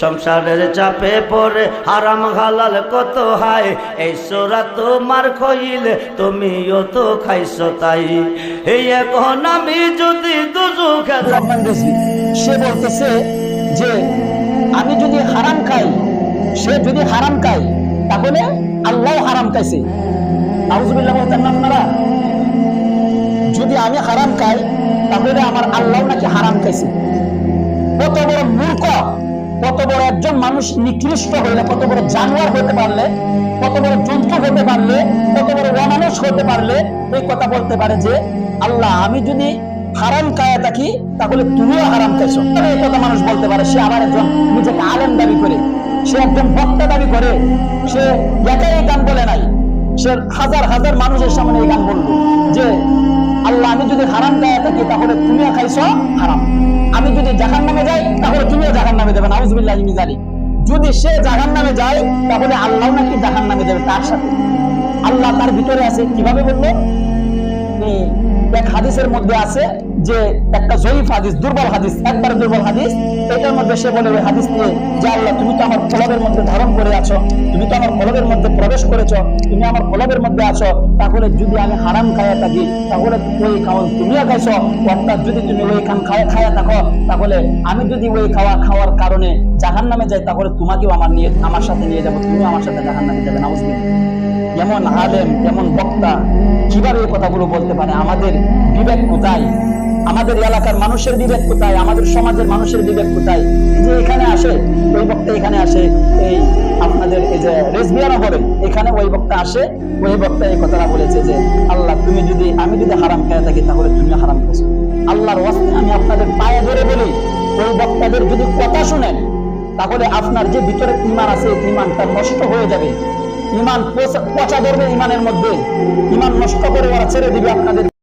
সংসারের চাপে পড়ে, হারাম হালাল কত হায়? এই সোরা তোমার খইলে তুমিও তো খাইছো তাই। এই এখন আমি যদি রেজভি সে বলতেছে যে, আমি যদি হারাম খাই, সে যদি হারাম খাই তাহলে আল্লাহ হারাম খাইছে। নাউজুবিল্লাহ বলতেন আপনারা যদি আমি হারাম খাই, তাহলে আমার আল্লাহ নাকি হারাম খাইছে। কত বড় মূর্খ। কত বড় একজন মানুষ নিকৃষ্ট হইলে, কত বড় জানোয়ার হতে পারলে, কত বড় জন্তু হতে পারলে, কত বড় অমানুষ হতে পারলে, এই কথা বলতে পারে যে, আল্লাহ, আমি যদি হারাম খায়া থাকি, তাহলে তুমিও হারাম খাইছো। এই কথা মানুষ বলতে পারে, সে আবার একজন নিজেকে আলেম দাবি করে, সে একজন বক্তা দাবি করে, সে একাই এই গান বলে নাই, সে হাজার হাজার মানুষের সামনে এই গান বলল যে, আল্লাহ, আমি যদি হারাম গায়ে থাকি, তাহলে তুমিও খাইছো হারাম। আমি যদি জাহান নামে যাই, তাহলে তুমিও জাহান নামে দেবে আউজবিল্লাহ জানি যদি সে জাহান নামে যায়, তাহলে আল্লাহ নাকি জাহান নামে দেবে তার সাথে। আল্লাহ তার ভিতরে আছে। কীভাবে বলল? এক হাদিসের মধ্যে আছে যে একটা জয়ীফ হাদিস, দুর্বল হাদিস, একবার দুর্বল হাদিস, এটার মধ্যে সে বলে, ওই হাদিস নিয়ে, যে আল্লাহ, তুমি তো আমার কলবের মধ্যে ধারণ করে আছো, তুমি তো আমার কলবের মধ্যে প্রবেশ করেছ, তুমি আমার কলবের মধ্যে আছো, তাহলে যদি আমি হারাম খায়া থাকি, তাহলে ওই খাওয়া তুমিও খাইছো, অর্থাৎ যদি তুমি ওই খান খাওয়া, খায়া থাকো, তাহলে আমি যদি ওই খাওয়া খাওয়ার কারণে জাহান নামে যাই, তাহলে তোমাকেও আমার নিয়ে, আমার সাথে নিয়ে যাব, তুমিও আমার সাথে জাহান নামে যাবে নাউজ এমন আলেম এমন বক্তা, কীভাবে এই কথাগুলো বলতে পারে? আমাদের বিবেক কোথায়? আমাদের এলাকার মানুষের বিবেক কোথায়? আমাদের সমাজের মানুষের বিবেক কোথায়? যে এখানে আসে, ওই বক্তা এখানে আসে, এই আপনাদের এই যে রেসবিয়া নগরে এখানে ওই বক্তা আসে, ওই বক্তা এই কথাটা বলেছে যে, আল্লাহ, তুমি যদি, আমি যদি হারাম খেয়ে থাকি, তাহলে তুমি হারাম খেয়েছো। আল্লাহর ওয়াস্তে আমি আপনাদের পায়ে ধরে বলি, ওই বক্তাদের যদি কথা শুনেন, তাহলে আপনার যে ভিতরে ইমান আছে, ইমানটা নষ্ট হয়ে যাবে। ইমান পচা ধরবে ইমানের মধ্যে। ইমান নষ্ট করে ওরা ছেড়ে দিবে আপনাদের।